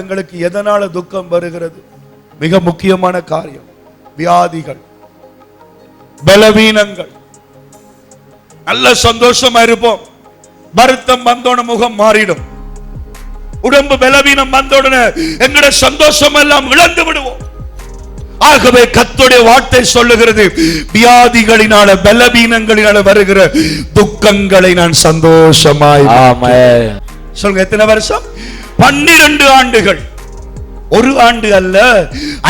எங்களுக்கு எதனால துக்கம் வருகிறது? மிக முக்கியமான காரியம் வியாதிகள் பலவீனங்கள். நல்ல சந்தோஷமா இருப்போம். வருத்தம் வந்தோட முகம் மாறிடும். உடம்பு பலவீனம் வந்தோடனே எங்கட சந்தோஷம் எல்லாம் இழந்து விடுவோம். ஆகவே கத்துடைய வார்த்தை சொல்லுகிறது வியாதிகளினால பலவீனங்களினால வருகிற துக்கங்களை நான் சந்தோஷமாய் சொல்லுங்க எத்தனை வருஷம்? பன்னிரண்டு ஆண்டுகள். ஒரு ஆண்டு அல்ல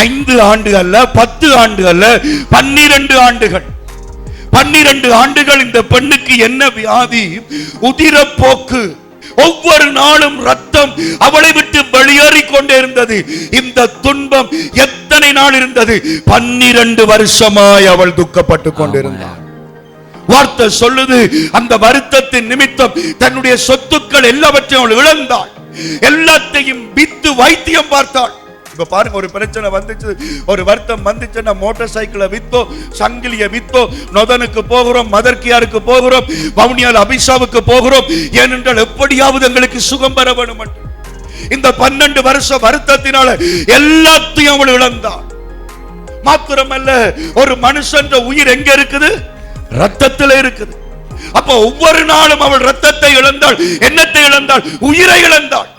ஐந்து ஆண்டு அல்ல பத்து ஆண்டு அல்ல பன்னிரண்டு ஆண்டுகள். பன்னிரண்டு ஆண்டுகள் இந்த பெண்ணுக்கு என்ன வியாதி? உதிரப்போக்கு ஒவ்வொரு நாளும் ரத்தம் அவளை விட்டு வெளியேறி கொண்டே இருந்தது. இந்த துன்பம் எத்தனை நாள் இருந்தது? பன்னிரண்டு வருஷமாய் அவள் துக்கப்பட்டு கொண்டிருந்தாள். வார்த்தை சொல்லுது அந்த வருத்தத்தின் நிமித்தம் தன்னுடைய சொத்துக்கள் எல்லாவற்றையும் அவள் இழந்தாள். எல்லாத்தையும் வித்து வைத்தியம் பார்த்தாள். இப்ப பாருங்க ஒரு பிரச்சனை வந்துச்சு. ஒரு வருத்தம் வந்துச்சுன்னா மோட்டார் சைக்கிளை வித்தோ சங்கிலிய வித்தோ நொதனுக்கு போகிறோம் மதர்கியாருக்கு போகிறோம் வவுனியால் அபிஷாவுக்கு போகிறோம். ஏனென்றால் எப்படியாவது எங்களுக்கு சுகம் பெற வேணும் இந்த பன்னெண்டு வருஷ வருத்தத்தினால எல்லாத்தையும் அவள் இழந்தாள். மாத்திரமல்ல ஒரு மனுஷன் உயிர் எங்க இருக்குது? ரத்தத்தில் இருக்குது. அப்ப ஒவ்வொரு நாளும் அவள் ரத்தத்தை இழந்தாள் எண்ணத்தை இழந்தாள் உயிரை இழந்தாள்.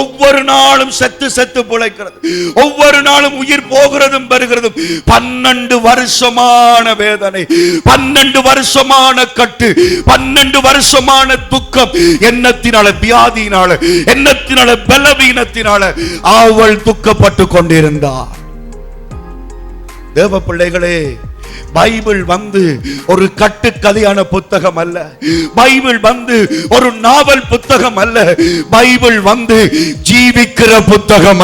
ஒவ்வொரு நாளும் செத்து செத்து பிழைக்கிறது. ஒவ்வொரு நாளும் உயிர் போகிறதும் வருகிறதும் பன்னெண்டு வருஷமான வேதனை பன்னெண்டு வருஷமான கட்டு பன்னெண்டு வருஷமான துக்கம். எண்ணத்தினால வியாதியினால எண்ணத்தினால பலவீனத்தினால அவள் துக்கப்பட்டு கொண்டிருந்தார் தேவ பிள்ளைகளே பைபிள் வந்து ஒரு கட்டுக்கதையான புத்தகம் அல்ல. பைபிள் வந்து ஒரு நாவல் புத்தகம் அல்ல. பைபிள் வந்து ஜீவிக்கிற புத்தகம்.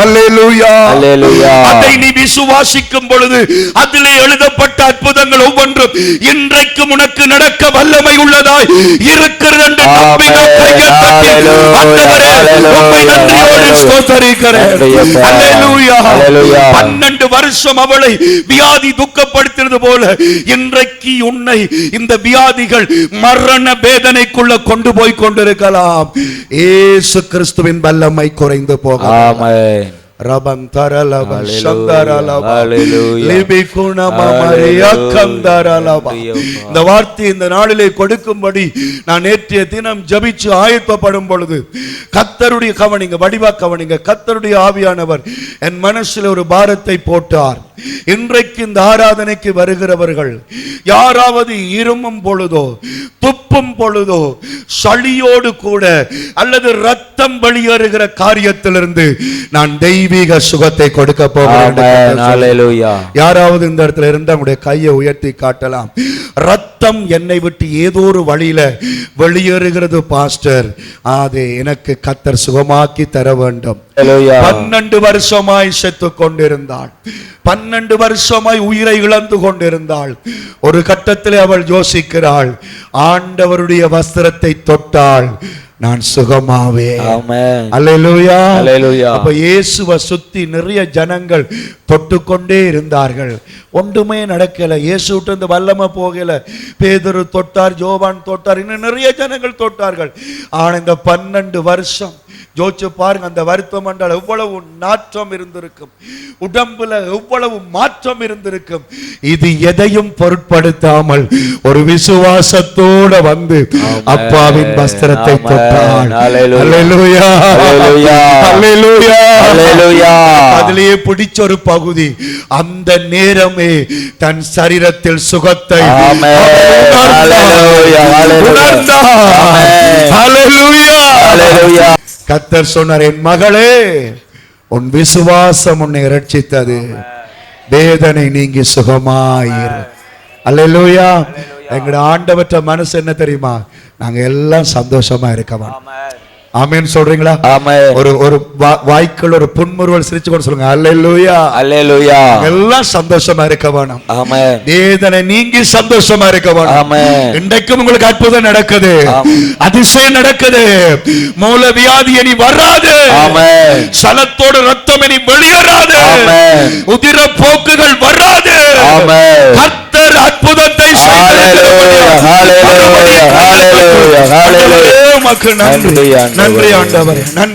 அதை நீ விசுவாசிக்கும் பொழுது அதிலே எழுதப்பட்ட அற்புதங்கள் ஒவ்வொன்றும் இன்றைக்கு உனக்கு நடக்க வல்லமை உள்ளதாய் இருக்கிறது என்று பன்னெண்டு வருஷம் அவளை வியாதி துக்கப்படுத்தினது போல இன்றைக்கு உன்னை இந்த வியாதிகள் மரண வேதனைக்குள்ள கொண்டு போய் கொண்டிருக்கலாம். ஏசு கிறிஸ்துவின் வல்லமை குறைந்து போக இந்த வார்த்தை இந்த நாளிலே கொடுக்கும்படி நான் நேற்றைய தினம் ஜபிச்சு ஆயத்தப்படும் பொழுது கத்தருடைய கவனிங்க வடிவா கவனிங்க கத்தருடைய ஆவியானவர் என் மனசில் ஒரு பாரத்தை போட்டார். இன்றைக்கு இந்த ஆராதனைக்கு வருகிறவர்கள் யாராவது இருமும் பொழுதோ துப்பும் பொழுதோ சளியோடு கூட அல்லது ரத்தம் வெளியேறுகிற காரியத்திலிருந்து நான் தெய்வீக சுகத்தை கொடுக்க போகிறேன் யாராவது இந்த இடத்துல இருந்து அவங்களுடைய கையை உயர்த்தி காட்டலாம். ரத்தம் என்னை விட்டு ஏதோ ஒரு வழியில வெளியேறுகிறது பாஸ்டர். அது எனக்கு கத்தர் சுகமாக்கி தர வேண்டும். பன்னெண்டு வருஷமாய் செத்து கொண்டிருந்தாள். பன்னெண்டு வருஷமாய் உயிரை இழந்து கொண்டிருந்தாள். ஒரு கட்டத்தில் அவள் யோசிக்கிறாள் ஆண்டவருடைய வஸ்திரத்தை தொட்டாள் நான் சுகமாவே. அப்ப இயேசுவை சுத்தி நிறைய ஜனங்கள் தொட்டுக்கொண்டே இருந்தார்கள். ஒன்றுமே நடக்கல. இயேசு விட்டு இந்த வல்லமை போகல. பேதுரு தொட்டார் ஜோவான் தொட்டார் இன்னும் நிறைய ஜனங்கள் தொட்டார்கள். ஆனா இந்த பன்னெண்டு வருஷம் ஜோதிச்சு பாருங்க அந்த வருத்தம் என்றால் எவ்வளவு நாற்றம் இருந்திருக்கும். உடம்புல எவ்வளவு மாற்றம் இருந்திருக்கும். இது எதையும் பொருட்படுத்தாமல் ஒரு விசுவாசத்தோட வந்து. அப்பாவின் வஸ்திரத்தை. அதிலேயே பிடிச்ச ஒரு பகுதி. அந்த நேரமே தன் சரீரத்தில் சுகத்தை கர்த்தர் சொன்னார் என் மகளே உன் விசுவாசம் உன்னை ரட்சித்தது வேதனை நீங்கி சுகமாயிரு. அல்லேலூயா எங்கட ஆண்டவற்ற மனசு என்ன தெரியுமா? நாங்க எல்லாம் சந்தோஷமா இருக்கவா ஆமென் சொல்றீங்களா? ஆமென். ஒரு ஒரு வாய்க்குள்ள ஒரு புன்முறுவல் சிரிச்சு கொண்டு சொல்லுங்க. அல்லேலூயா ஹalleluya எல்லாம் சந்தோஷமா இருக்க வேணும் ஆமென். வேதனை நீங்கி சந்தோஷமா இருக்க வேணும் ஆமென். இன்றைக்கும் உங்களுக்கு அற்புதம் நடக்குது. ஆமென். அதிசயம் நடக்குது. மூல வியாதி இனி வராது. ஆமென். சலத்தோட ரத்தம் இனி வெளியேறாது. ஆமென். உதிர போக்குகள் வராது. நன்றி ஆண்டவரே. நன்றி.